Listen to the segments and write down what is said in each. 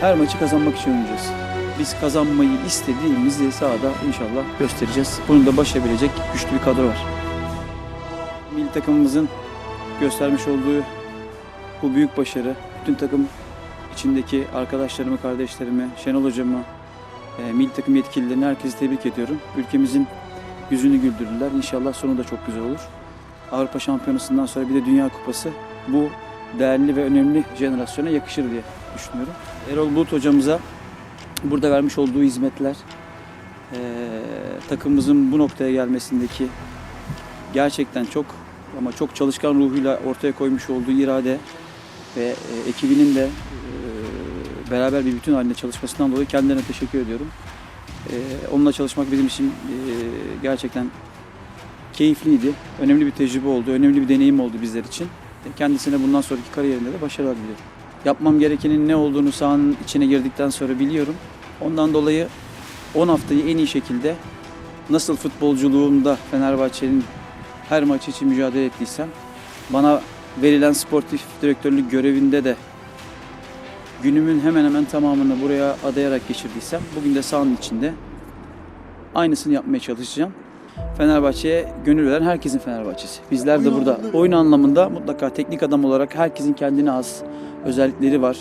Her maçı kazanmak için oynayacağız. Biz kazanmayı istediğimizi sahada inşallah göstereceğiz. Bunun da başarabilecek güçlü bir kadro var. Milli takımımızın göstermiş olduğu bu büyük başarı, bütün takım içindeki arkadaşlarımı, kardeşlerimi, Şenol Hocamı, e, milli takım yetkililerini herkesi tebrik ediyorum. Ülkemizin yüzünü güldürdüler. İnşallah sonu da çok güzel olur. Avrupa Şampiyonası'ndan sonra bir de Dünya Kupası bu değerli ve önemli jenerasyona yakışır diye düşünüyorum. Erol Bulut hocamıza burada vermiş olduğu hizmetler, e, takımımızın bu noktaya gelmesindeki gerçekten çok ama çok çalışkan ruhuyla ortaya koymuş olduğu irade ve e, ekibinin de e, beraber bir bütün halinde çalışmasından dolayı kendilerine teşekkür ediyorum. E, onunla çalışmak bizim için e, gerçekten keyifliydi. Önemli bir tecrübe oldu, önemli bir deneyim oldu bizler için. Kendisine bundan sonraki kariyerinde de başarılar diliyorum. Yapmam gerekenin ne olduğunu sahanın içine girdikten sonra biliyorum. Ondan dolayı 10 haftayı en iyi şekilde nasıl futbolculuğumda Fenerbahçe'nin her maç için mücadele ettiysem, bana verilen sportif direktörlük görevinde de günümün hemen hemen tamamını buraya adayarak geçirdiysem, bugün de sahanın içinde aynısını yapmaya çalışacağım. Fenerbahçe'ye gönül veren herkesin Fenerbahçesi. Bizler de burada oyun anlamında mutlaka teknik adam olarak herkesin kendine az özellikleri var.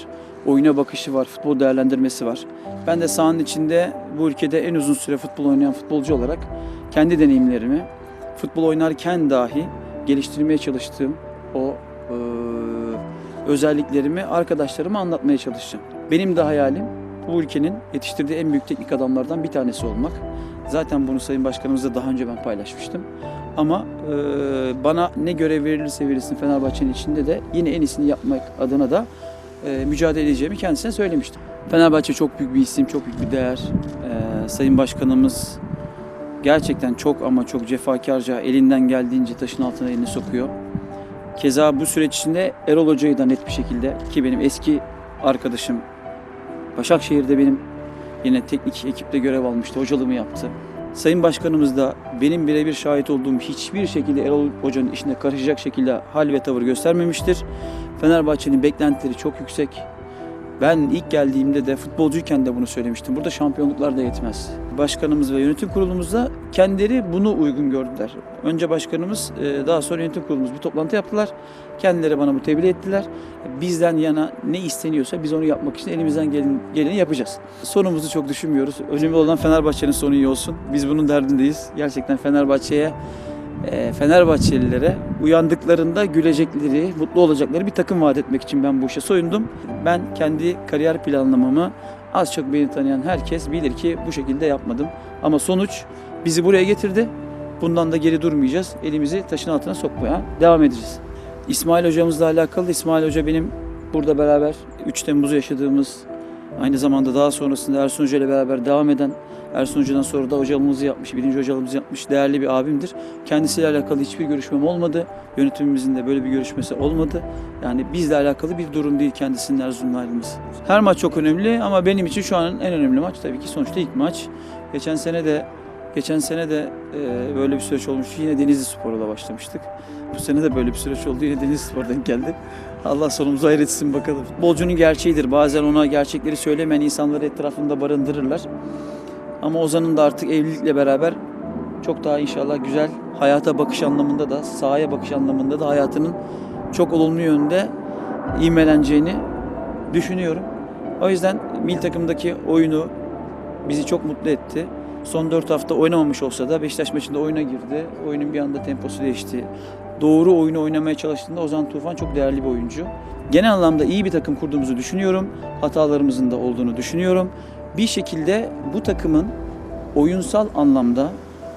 Oyuna bakışı var, futbol değerlendirmesi var. Ben de sahanın içinde bu ülkede en uzun süre futbol oynayan futbolcu olarak kendi deneyimlerimi futbol oynarken dahi geliştirmeye çalıştığım o eee, özelliklerimi arkadaşlarıma anlatmaya çalışacağım. Benim de hayalim bu ülkenin yetiştirdiği en büyük teknik adamlardan bir tanesi olmak. Zaten bunu Sayın Başkanımızla daha önce ben paylaşmıştım. Ama eee, bana ne görev verilirse verilsin Fenerbahçe'nin içinde de yine en iyisini yapmak adına da eee, mücadele edeceğimi kendisine söylemiştim. Fenerbahçe çok büyük bir isim, çok büyük bir değer. Eee, Sayın Başkanımız gerçekten çok ama çok cefakarca elinden geldiğince taşın altına elini sokuyor. Keza bu süreç içinde Erol Hoca'yı da net bir şekilde ki benim eski arkadaşım Başakşehir'de benim yine teknik ekipte görev almıştı, hocalığımı yaptı. Sayın Başkanımız da benim birebir şahit olduğum hiçbir şekilde Erol Hoca'nın işine karışacak şekilde hal ve tavır göstermemiştir. Fenerbahçe'nin beklentileri çok yüksek. Ben ilk geldiğimde de futbolcuyken de bunu söylemiştim. Burada şampiyonluklar da yetmez. Başkanımız ve yönetim kurulumuzda kendileri bunu uygun gördüler. Önce başkanımız, e, daha sonra yönetim kurulumuz bir toplantı yaptılar. Kendileri bana bu tebliğ ettiler. Bizden yana ne isteniyorsa biz onu yapmak için elimizden gelen- geleni yapacağız. Sonumuzu çok düşünmüyoruz. Önemli olan Fenerbahçe'nin sonu iyi olsun. Biz bunun derdindeyiz. Gerçekten Fenerbahçe'ye Fenerbahçelilere uyandıklarında gülecekleri, mutlu olacakları bir takım vaat etmek için ben bu işe soyundum. Ben kendi kariyer planlamamı az çok beni tanıyan herkes bilir ki bu şekilde yapmadım. Ama sonuç bizi buraya getirdi. Bundan da geri durmayacağız. Elimizi taşın altına sokmaya devam edeceğiz. İsmail hocamızla alakalı İsmail Hoca benim burada beraber 3 Temmuz'u yaşadığımız aynı zamanda daha sonrasında Ersun Hoca ile beraber devam eden Ersun Hoca'dan sonra da hocalığımızı yapmış, birinci hocalığımızı yapmış değerli bir abimdir. Kendisiyle alakalı hiçbir görüşmem olmadı. Yönetimimizin de böyle bir görüşmesi olmadı. Yani bizle alakalı bir durum değil kendisinin Erzurum'la ayrılması. Her maç çok önemli ama benim için şu an en önemli maç tabii ki sonuçta ilk maç. Geçen sene de geçen sene de e, böyle bir süreç olmuştu. Yine Denizli Spor'la başlamıştık. Bu sene de böyle bir süreç oldu. Yine Denizli Spor denk geldi. Allah sonumuzu hayretsin bakalım. Futbolcunun gerçeğidir. Bazen ona gerçekleri söylemeyen insanları etrafında barındırırlar. Ama Ozan'ın da artık evlilikle beraber çok daha inşallah güzel hayata bakış anlamında da sahaya bakış anlamında da hayatının çok olumlu yönde ivmeleneceğini düşünüyorum. O yüzden milli takımdaki oyunu bizi çok mutlu etti. Son 4 hafta oynamamış olsa da Beşiktaş maçında oyuna girdi. Oyunun bir anda temposu değişti. Doğru oyunu oynamaya çalıştığında Ozan Tufan çok değerli bir oyuncu. Genel anlamda iyi bir takım kurduğumuzu düşünüyorum. Hatalarımızın da olduğunu düşünüyorum. Bir şekilde bu takımın oyunsal anlamda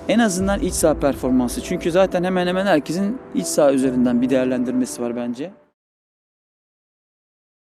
en azından iç saha performansı. Çünkü zaten hemen hemen herkesin iç saha üzerinden bir değerlendirmesi var bence.